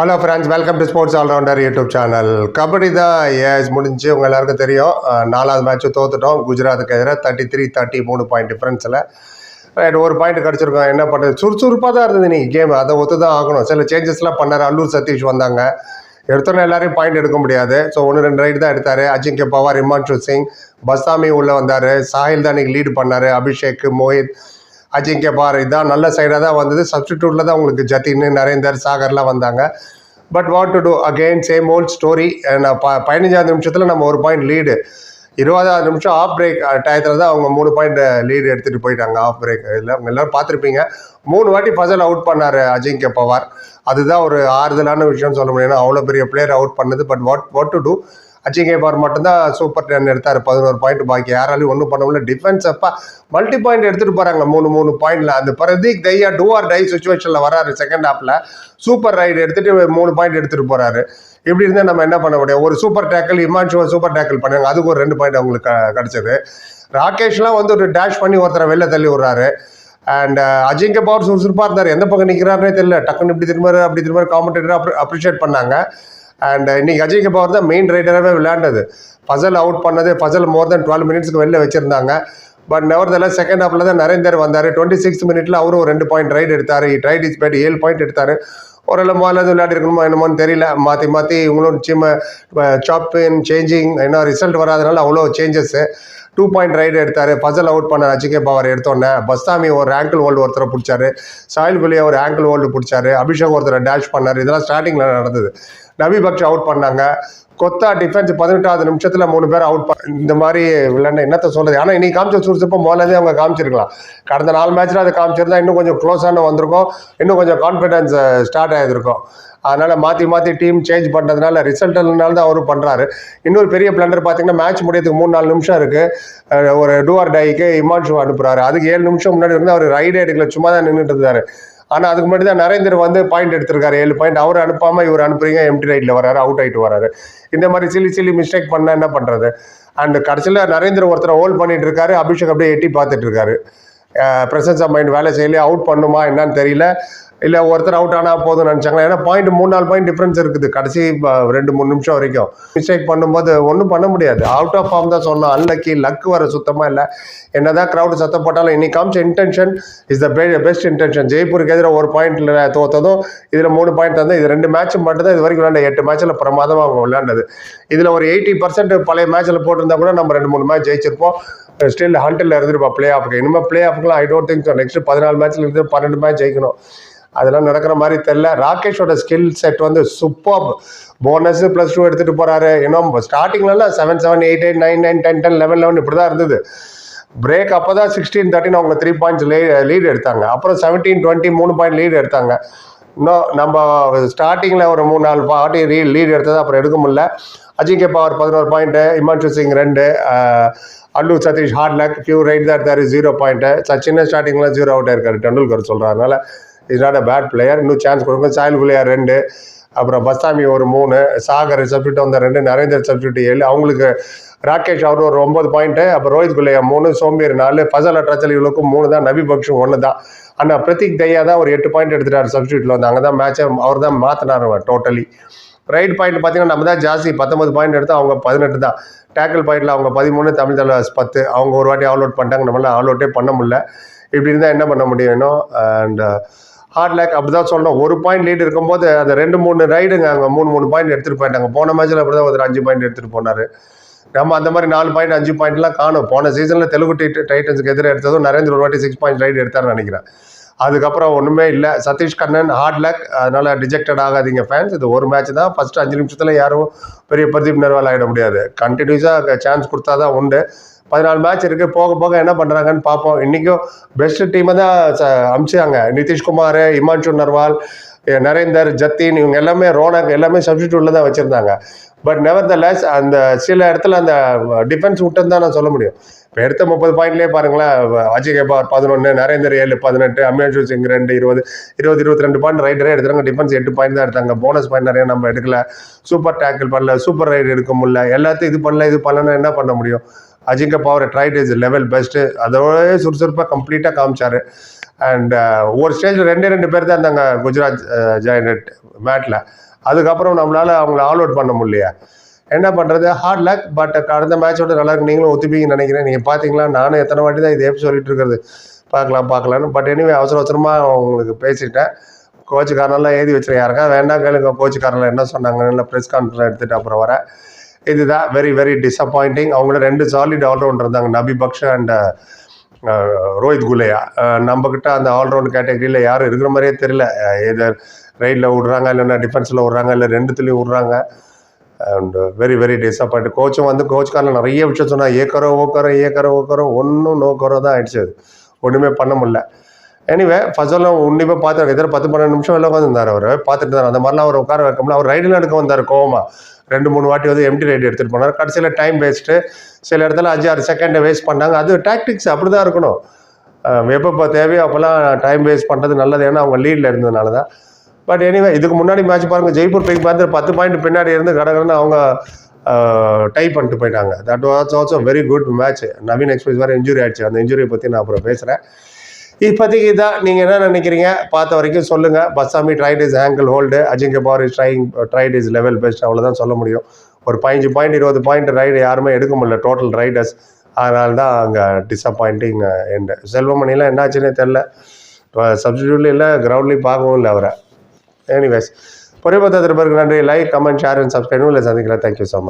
Hello friends welcome to sports allrounder YouTube channel kabaddi தான் ஏஸ் முடிஞ்சு உங்கள் எல்லாருக்கும் தெரியும். நாலாவது மேட்ச்சு தோத்துட்டோம். குஜராத்துக்கு எதிராக தேர்ட்டி த்ரீ தேர்ட்டி மூணு பாயிண்ட் டிஃப்ரென்ஸில் ரைட் ஒரு பாயிண்ட் கிடச்சிருக்கோம். என்ன பண்ணுறது சுறுசுறுப்பாக தான் இருந்தது நீங்கள் கேம் அதை ஒத்து தான் ஆகணும். சில சேஞ்சஸ்லாம் பண்ணார். அல்லூர் சதீஷ் வந்தாங்க. எடுத்தோன்னே எல்லாரையும் பாயிண்ட் எடுக்க முடியாது. ஸோ ஒன்று ரெண்டு ரைடு தான் எடுத்தார். அஜிங்கே பவார் இமான்ஷு சிங் பஸ்தாமி உள்ளே வந்தார். சாஹில் தான் இன்னைக்கு லீடு பண்ணார். அபிஷேக் மோஹித் அஜிங்க பார் இதான் நல்ல சைடாக தான் வந்தது. சப்ஸ்டிடியூட்டில் தான் உங்களுக்கு ஜத்தின் நரேந்தர் சாகர்லாம் வந்தாங்க. But what to do again same old story நான் ப பதினஞ்சாவது நிமிஷத்தில் நம்ம ஒரு பாயிண்ட் லீடு இருபதாவது நிமிஷம் ஆஃப் பிரேக் டயத்தில் தான் அவங்க மூணு பாயிண்ட் லீடு எடுத்துகிட்டு போயிட்டாங்க. ஆஃப் பிரேக் இல்லை அவங்க பார்த்துருப்பீங்க. மூணு வாட்டி ஃபசல் அவுட் பண்ணார் அஜிங்கே பவார். அதுதான் ஒரு ஆறுதலான விஷயம்னு சொல்ல முடியும். அவ்வளோ பெரிய பிளேயர் அவுட் பண்ணது. But what what to do Ajinkya Pawar மட்டும்தான் சூப்பர் டென் எடுத்தார். பதினோரு பாயிண்ட் பாக்கி யாராலையும் ஒன்றும் பண்ண முடியல. டிஃபென்ஸ் அப்பா மல்டி பாயிண்ட் எடுத்துகிட்டு போகிறாங்க மூணு மூணு பாயிண்டில் அந்த Prateek Dahiya do or die சுச்சுவேஷனில் வராரு செகண்ட் ஹாஃபில் சூப்பர் ரைடு எடுத்துகிட்டு மூணு பாயிண்ட் எடுத்துகிட்டு போகிறாரு இப்படி இருந்தால் நம்ம என்ன பண்ண முடியும்? ஒரு சூப்பர் டேக்கிள் இமான்ஷுவை சூப்பர் டேக்கிள் பண்ணாங்க அதுக்கு ஒரு ரெண்டு பாயிண்ட் அவங்களுக்கு க- கிடைச்சது. ராகேஷ்லாம் வந்து ஒரு டேஷ் பண்ணி ஒருத்தரை வெளில தள்ளி விட்றாரு. அண்ட் uh, அஜிங்க பவர் சுறுசுறுப்பாக இருந்தார். எந்த பக்கம் நிற்கிறாருனே தெரியல. டக்குன்னு இப்படி திரும்ப அப்படி திரும்ப காமெண்டேட்டர் அப்ரிஷியேட் பண்ணாங்க. அண்ட் uh, இன்னைக்கு அஜய் பவர் தான் மெயின் ரைடராகவே விளையாண்டது. ஃபசல் அவுட் பண்ணது ஃபசல் மோர் தென் டுவெல் மினிட்ஸ்க்கு வெளில வச்சுருந்தாங்க. பட் நெவர் செகண்ட் ஹாஃபில் தான் நரேந்தர் வந்தார். டுவெண்ட்டி சிக்ஸ் மினிட்ல அவரும் ரெண்டு பாயிண்ட் ரைட் எடுத்தார். ரைட் இஸ் பேட் ஏழு பாயிண்ட் எடுத்தார். ஓரளவு முதல்ல விளையாடி இருக்கணுமோ என்னமோன்னு தெரியல. மாற்றி மாற்றி இவங்களும் சிம்ம சாப்பிங் சேஞ்சிங் என்ன ரிசல்ட் வராதனால அவ்வளோ சேஞ்சஸ்ஸு டூ பாயிண்ட் ரைடு எடுத்தார். பசல் அவுட் பண்ண அஜிகே பவர் எடுத்தோன்னே பஸ்தாமி ஒரு ஆங்கிள் ஹோல்டு ஒருத்தரை பிடிச்சாரு. சாயில் குலியா ஒரு ஆங்கிள் ஹோல்டு பிடிச்சாரு. அபிஷேக் ஒருத்தரை டேஷ் பண்ணார். இதெல்லாம் ஸ்டார்டிங்கில் நடந்தது. நபி பக்ஷ் அவுட் பண்ணாங்க. கொத்தா டிஃபென்ஸ் பதினெட்டாவது நிமிஷத்துல மூணு பேர் அவுட் இந்த மாதிரி விளையாண்ட என்னத்த சொல்றது? ஆனால் இன்னைக்கு காமிச்ச சுறுசுறுப்பு முதலே அவங்க காமிச்சிருக்கலாம். கடந்த நாலு மேட்ச்ல அதை காமிச்சிருந்தா இன்னும் கொஞ்சம் க்ளோஸான வந்திருக்கும். இன்னும் கொஞ்சம் கான்ஃபிடன்ஸ் ஸ்டார்ட் ஆயிருக்கும் அதனால மாற்றி மாற்றி டீம் சேஞ்ச் பண்ணுறதுனால ரிசல்ட் தான் அவரும் பண்ணுறாரு இன்னொரு பெரிய பிளண்டர் பார்த்தீங்கன்னா மேட்ச் முடியறதுக்கு மூணு நாலு நிமிஷம் இருக்கு. ஒரு டூஆர் டைக்கு இமான்ஷு அனுப்புறாரு. அதுக்கு ஏழு நிமிஷம் முன்னாடி இருந்து அவர் ரைடு எடுக்கல. சும்மா தான் நின்றுட்டு இருந்தாரு. ஆனால் அதுக்கு முன்னாடி தான் நரேந்தர் வந்து பாயிண்ட் எடுத்திருக்காரு. ஏழு பாயிண்ட் அவர் அனுப்பாமல் இவர் அனுப்புறீங்க எம்டி ரைட்டில் வராரு அவுட் ஆயிட்டு வராரு. இந்த மாதிரி சில்லி சில்லி மிஸ்டேக் பண்ணால் என்ன பண்ணுறது அண்ட் கடைசியில் நரேந்திர ஒருத்தர் ஹோல்ட் பண்ணிட்டு இருக்காரு. அபிஷேக் அப்படியே எட்டி பார்த்துட்டு இருக்காரு. ப்ரெசன்ஸ் ஆஃப் மைண்ட் வேலை செய்யலையே அவுட் பண்ணுமா என்னன்னு தெரியல. இல்லை ஒருத்தர் அவுட் ஆனால் போதும்னு நினச்சாங்களா? ஏன்னா பாயிண்ட் மூணு நாலு பாயிண்ட் டிஃப்ரென்ஸ் இருக்குது. கடைசி ரெண்டு மூணு நிமிஷம் வரைக்கும். மிஸ்டேக் பண்ணும்போது ஒன்றும் பண்ண முடியாது. அவுட் ஆஃப் ஃபார்ம் தான் சொன்னோம் அன்லக்கி லக் வர சுத்தமாக இல்லை. என்னதான் க்ரௌடு சத்தம் போட்டாலும் இன்னைக்கு காமிச்ச intention is the best intention ஜெய்ப்பூருக்கு எதிராக ஒரு பாயிண்ட்டில் தோத்ததும் இதில் மூணு பாயிண்ட் தந்தால் இது ரெண்டு மேட்ச் மட்டும் தான் இது வரைக்கும் விளையாண்ட எட்டு மேட்ச்சில் பிரமாதமாக அவங்க விளையாண்டது. இதில் ஒரு எயிட்டி பர்சன்ட் பழைய மேட்ச்சில் போட்டிருந்தா கூட நம்ம ரெண்டு மூணு மேட்ச் ஜெயிச்சிருப்போம். ஸ்டில் ஹண்டில் இருந்துருப்பா பிளே ஆஃப்க்கு இனிமேல் பிளே ஆஃப்க்குலாம் ஐ டோன்ட் திங்க் நெக்ஸ்ட் பதினாலு மேட்ச்ல இருந்து பன்னெண்டு மேட்ச் ஜெயிக்கணும். அதெல்லாம் நடக்கிற மாதிரி தெரில ராகேஷோட ஸ்கில் செட் வந்து சூப்பர் போனஸ் ப்ளஸ் டூ எடுத்துகிட்டு போகிறாரு இன்னும் ஸ்டார்டிங்லலாம் seven seven eight eight nine nine ten ten eleven eleven இப்படி தான் இருந்தது. பிரேக் அப்போ தான் சிக்ஸ்டீன் தேர்ட்டின் அவங்க த்ரீ பாயிண்ட்ஸ் லீட் எடுத்தாங்க. அப்புறம் செவன்டீன் டுவெண்ட்டி மூணு பாயிண்ட் லீடு எடுத்தாங்க. இன்னும் நம்ம ஸ்டார்டிங்கில் ஒரு மூணு நாலு பாட்டி ரீ லீட் எடுத்தது அப்புறம் எடுக்க முடியல. அஜிங்கே பவர் பதினோரு பாயிண்ட்டு இமான்ஷு சிங் ரெண்டு அல்லு Satish hard luck few raid தான் எடுத்தார் ஜீரோ பாயிண்ட்டு சச்சின் ஸ்டார்டிங்கில் ஜீரோ அவுட் ஆயிருக்காரு டெண்டுல்கர் சொல்கிறார் அதனால is not a bad player இன்னும் சான்ஸ் கொடுங்க. சாயல் குலியார் ரெண்டு அப்புறம் பஸ்தாமி ஒரு மூணு சாகர் சப்ஜெக்ட் வந்த ரெண்டு நரேந்தர் சப்ஜெக்ட் ஏழு. அவங்களுக்கு ராகேஷ் அவர் ஒரு ஒன்பது பாயிண்ட்டு அப்புறம் ரோஹித் குல்லையா மூணு சோம்பேர் நாலு ஃபசல் அட்ராச்சல் இவளுக்கும் மூணு தான் நபி பக்ஷும் ஒன்று தான் ஆனால் பிரதீக் தையா தான் ஒரு எட்டு பாயிண்ட் எடுத்துட்டார் சப்ஸ்டியூட்டில் வந்து. அங்கே தான் மேட்சை அவர் தான் மாற்றினார் டோட்டலி ரைட் பாயிண்ட் பார்த்தீங்கன்னா நம்ம தான் ஜாஸ்தி பத்தொன்பது பாயிண்ட் எடுத்து அவங்க பதினெட்டு தான். டேக்கிள் பாயிண்டில் அவங்க பதிமூணு தமிழ் தலைவாஸ் பத்து. அவங்க ஒரு வாட்டி ஆல் அவுட் பண்ணிட்டாங்க. நம்மளால ஆல் அவுட்டே பண்ண முடியல. இப்படி இருந்தால் என்ன பண்ண முடியும் அண்ட் ஹார்ட் லேக் uh, அப்படி தான் சொல்லணும். ஒரு பாயிண்ட் லீட் இருக்கும்போது அந்த ரெண்டு மூணு ரைடுங்க அங்கே மூணு மூணு பாயிண்ட் எடுத்துகிட்டு போயிட்டாங்க. போன மேட்ச்சில் அப்படி தான் ஒரு அஞ்சு பாயிண்ட் எடுத்துகிட்டு போனார். நம்ம அந்த மாதிரி நாலு பாயிண்ட் அஞ்சு பாயிண்ட்லாம் காணும். போன சீசனில் தெலுங்கு டைட்- டைட்டன்ஸுக்கு எதிராக எடுத்ததும் நரேந்திர ஒரு வாட்டி சிக்ஸ் பாயிண்ட் ரைடு எடுத்தாருன்னு நினைக்கிறேன். அதுக்கப்புறம் ஒன்றுமே இல்லை. சதீஷ் கண்ணன் ஹார்ட் லக் அதனால் டிஜெக்டட் ஆகாதீங்க ஃபேன்ஸ் இது ஒரு மேட்ச் தான். ஃபர்ஸ்ட் அஞ்சு நிமிஷத்தில் யாரும் பெரிய பிரதீப் நர்வால் ஆகிட முடியாது. கண்டினியூஸாக சான்ஸ் கொடுத்தா தான் உண்டு. பதினாலு மேட்ச் இருக்குது போக போக என்ன பண்ணுறாங்கன்னு பார்ப்போம். இன்றைக்கும் பெஸ்ட் டீமை தான் ச- அமிச்சாங்க. நிதிஷ்குமார் இமான்ஷு நர்வால் நரேந்தர் ஜத்தின் இவங்க எல்லாமே ரோனக் எல்லாமே சப்ஸ்டியூட்டில் தான் வச்சுருந்தாங்க. பட் நெவர் த லெஸ் அந்த சில இடத்துல அந்த டிஃபென்ஸ் விட்டுன்னு தான் நான் சொல்ல முடியும். இப்போ எடுத்த முப்பது பாயிண்ட்லேயே பாருங்களேன் அஜய் கேபார் பதினொன்று நரேந்தர் ஏழு பதினெட்டு அமேஷு சிங் ரெண்டு இருபது இருபது இருபத்தி ரெண்டு பாயிண்ட் ரைடரே எடுத்தாங்க டிஃபென்ஸ் எட்டு பாயிண்ட் தான் எடுத்தாங்க. போனஸ் பாயிண்ட் நிறைய நம்ம எடுக்கல. சூப்பர் டேக்கிள் பண்ணல. சூப்பர் ரைடு எடுக்க முடியல. எல்லாத்தையும் இது பண்ணல இது பண்ணலன்னா என்ன பண்ண முடியும்? Ajinkya Pawar tried is level best அதோடய சுறுசுறுப்பாக கம்ப்ளீட்டாக காமிச்சாரு. அண்ட் uh, ஒரு ஸ்டேஜில் ரெண்டே ரெண்டு பேர் தான் இருந்தாங்க குஜராத் uh, ஜெயண்ட் மேட்டில் அதுக்கப்புறம் நம்மளால் அவங்கள ஆல் அவுட் பண்ண முடியலையா? என்ன பண்ணுறது ஹார்ட் லக் பட் கடந்த மேட்சோட நல்லா இருக்கு. நீங்களும் ஒத்துப்பீங்கன்னு நினைக்கிறேன். நீங்கள் பார்த்தீங்களா நானும் எத்தனை வாட்டி தான் இது எப்படி சொல்லிட்டு இருக்கிறது. பார்க்கலாம் பார்க்கலான்னு பட் எனிவே அவசர அவசரமாக உங்களுக்கு பேசிட்டேன். கோச்சுக்காரனெல்லாம் எழுதி வச்சிருக்கேன் யாருக்கா வேண்டாம் கேளுங்க. கோச்சுக்காரனில் என்ன சொன்னாங்கன்னு ப்ரெஸ் கான்ஃபரன்ஸ் எடுத்துகிட்டு அப்புறம் வரேன். இதுதான் வெரி வெரி டிசப்பாயிண்டிங் அவங்கள ரெண்டு சாலிட் ஆல்ரவுண்டர் இருந்தாங்க. நபி பக்ஷ அண்ட் ரோஹித் குலேயா நம்மக்கிட்ட அந்த ஆல்ரவுண்ட் கேட்டகரியில் யாரும் இருக்கிற மாதிரியே தெரியல. எதர் ரைடில் விடுறாங்க இல்லைன்னா டிஃபென்ஸில் விட்றாங்க இல்லை ரெண்டுத்துலேயும் விட்றாங்க. அண்ட் வெரி வெரி டிசப்பாயிண்ட் கோச்சும் வந்து கோச்சுக்காரில் நிறைய விஷயம் சொன்னால் ஏக்கரோ ஓக்கரோ ஏக்கரோ ஓக்கரோ ஒன்றும் நோக்கரோ தான் ஆயிடுச்சு. அது ஒன்றுமே பண்ண முடியல. எனிவே ஃபஸ்ட்டெல்லாம் உன்னிப்பாக பார்த்து எதிர பத்து பன்னெண்டு நிமிஷம் எல்லாம் உட்காந்துருந்தார் அவர். பார்த்துட்டு இருந்தார். அந்த மாதிரிலாம் அவர் உட்கார வைக்க அவர் ரைடில் எடுக்க வந்தார் கோமா ரெண்டு மூணு வாட்டி வந்து எம்டி ரைடு எடுத்துகிட்டு போனார். கடைசியில் டைம் வேஸ்ட்டு சில இடத்துல அஞ்சு ஆறு செகண்டை வேஸ்ட் பண்ணாங்க. அது டாக்டிக்ஸ் அப்படி தான் இருக்கணும் எப்பப்போ தேவையோ அப்போல்லாம் டைம் வேஸ்ட் பண்ணுறது நல்லது. ஏன்னா அவங்க லீடில் இருந்ததுனால தான் பட் எனிவே இதுக்கு முன்னாடி மேட்ச் பாருங்கள் ஜெய்ப்பூர் பிக் வந்து பத்து பாயிண்ட் பின்னாடி இருந்து கடகடன்னு அவங்க டை பண்ணிட்டு போயிட்டாங்க. That was also very good match Naveen express வேறு இன்ஜுரி ஆயிடுச்சு. அந்த இன்ஜுரியை பற்றி நான் அப்புறம் பேசுகிறேன் இப்போதைக்கு இதான் நீங்கள் என்ன நினைக்கிறீங்க? பார்த்த வரைக்கும் சொல்லுங்கள் பஸ்ஸாமி tried his angle hold Ajinkya Pawar is trying tried is level best அவ்வளோதான் சொல்ல முடியும். ஒரு பதினஞ்சு பாயிண்ட் இருபது பாயிண்ட் ரைடு யாருமே எடுக்க முடியல. டோட்டல் ரைடர்ஸ் அதனால தான் அங்கே டிசப்பாயிண்டிங் எண்டு செல்வமணிலாம் என்னாச்சுன்னே தெரில சப்ஸ்டியூட்லையும் இல்லை கிரவுண்ட்லேயும் பார்க்கவும் இல்லை அவரை. எனிவேஸ் பொறிபத்திரத்திற்கு நன்றி. லைக் கமெண்ட் ஷேர் அண்ட் சப்ஸ்கிரைபும் இல்லை சந்திக்கிறேன் தேங்க்யூ ஸோ மச்